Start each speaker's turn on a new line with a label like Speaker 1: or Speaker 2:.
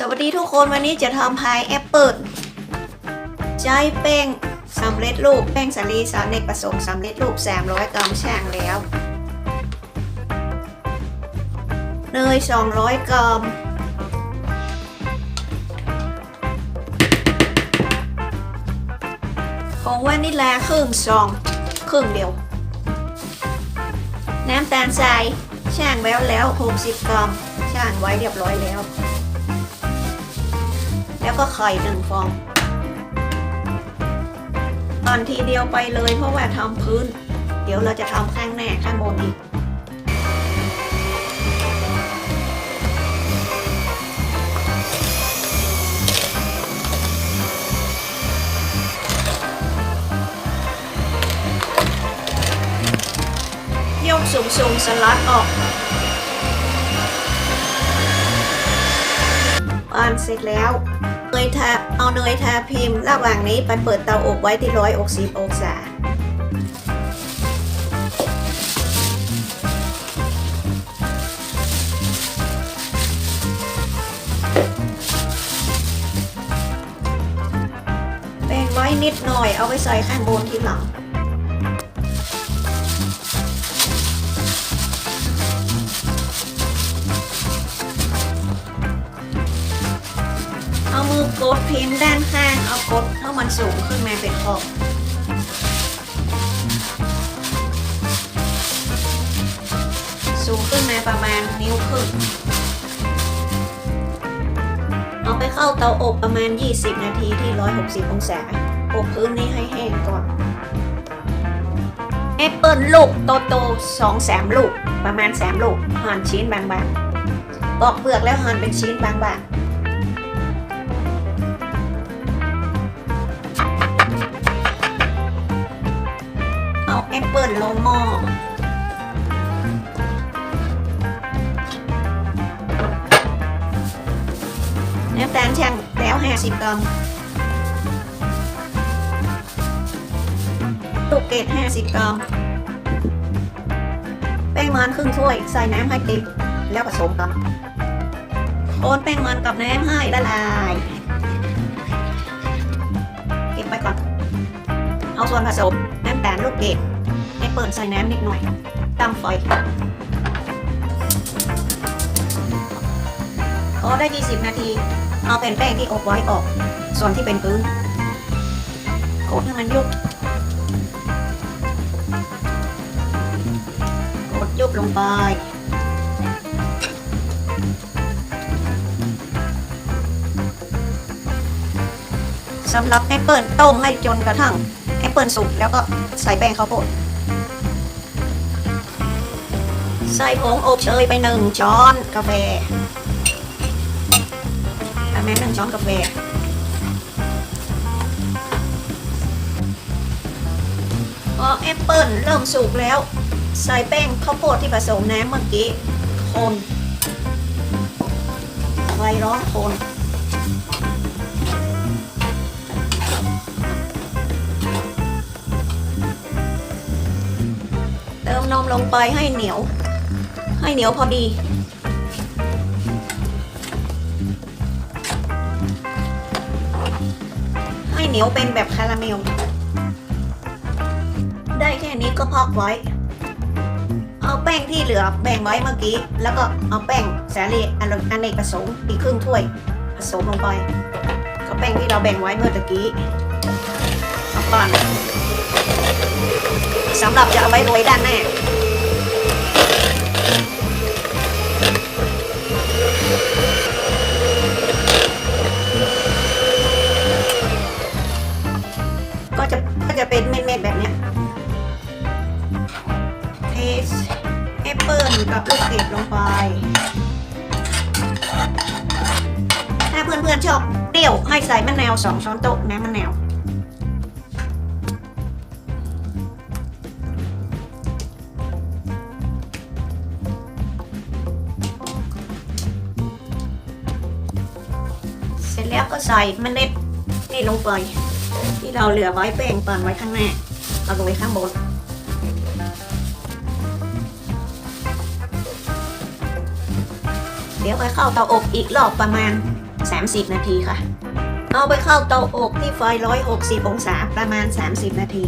Speaker 1: สวัสดีทุกคนวันนี้จะทำพายแอปเปิลใช้แป้งสำเร็จรูปแป้งสาลีสารเนกประสงค์สำเร็จรูป 300 กรัมแช่งแล้ว เนย 200 กรัม ของวานิลลาครึ่งซองครึ่งเดียว น้ำตาลทรายแช่งแล้วแล้ว 60 กรัมแช่งไว้เรียบร้อยแล้ว แล้วก็ไข่หนึ่งฟองตอนทีเดียวไปเลยเพราะว่าทำพื้น เดี๋ยวเราจะทำข้างหน้าข้างบนอีก ยกสูงสูงๆสลัดออกปานเสร็จแล้ว เนยทาเอาเนยทาพิมพ์ ระหว่างนี้ไปเปิดเตาอบไว้ที่ร้อยอกสิบองศาแป้งไว้นิดหน่อยเอาไว้ใส่ข้างบนทีหลัง พิมพ์ด้านข้างเอากดให้มันสูงขึ้นมาเป็นขอบสูงขึ้นมาประมาณนิ้วครึ่งเอาไปเข้าเตาอบประมาณ 20 นาทีที่ 160 องศา อบพื้นนี้ให้แห้งก่อนแอปเปิลลูกโตโตๆสองแสมลูก ประมาณ3ลูกหั่นชิ้นบางๆปอกเปลือกแล้วหั่นเป็นชิ้นบางๆ เอาแอปเปิลงหม้อน้ำตาลช่างแล้ว 50 กรัมลูกเกด50 กรัม แป้งมันครึ่งถ้วย ใส่น้ำให้เต็มแล้วผสมกันโคนแป้งมันกับน้ำให้ละลาย เก็บไปก่อน เอาส่วนผสมน้ำตาลลูกเกด ให้เปิดใส่น้ำนิดหน่อยตำฝอยพอได้ 20 นาที เอาแผ่นแป้งที่อบไว้ออก ส่วนที่เป็นพื้นกดให้มันยุบกดยุบลงไปสำหรับแอปเปิลต้มให้จนกระทั่งแอปเปิลสุกแล้วก็ใส่แป้งข้าวโพด ใส่ผงอบเชยไปหนึ่งช้อนกาแฟประมาณหนึ่งช้อนกาแฟพอแอปเปิลเริ่มสุกแล้ว ใส่แป้งข้าวโพดที่ผสมน้ำเมื่อกี้ คนไฟร้อนคนเติมนมลงไปให้เหนียว ให้เหนียวพอดี ให้เหนียวเป็นแบบคาราเมล ได้แค่นี้ก็พักไว้ เอาแป้งที่เหลือแบ่งไว้เมื่อกี้ แล้วก็เอาแป้งสาลีอันอเนกประสงค์อีกครึ่งถ้วย ผสมลงไปก็แป้งที่เราแบ่งไว้เมื่อตะกี้เอาปั่นสำหรับจะเอาไว้โรยด้านหน้า ปเปิลกับลูกเกดลงไป ถ้าเพื่อนๆชอบเปรี้ยวให้ใส่มะนาวสองช้อนโต๊ะน้ำมะนาวเสร็จแล้วก็ใส่เมล็ดนี่ลงไป ที่เราเหลือไว้แป้งปั่นไว้ข้างหน้าเอาลงไว้ข้างบน ดี๋ยวไปเข้าเตาอบอีกรอบประมาณ 30 นาทีค่ะ เอาไปเข้าเตาอบที่ไฟ 160 องศาประมาณ 30 นาที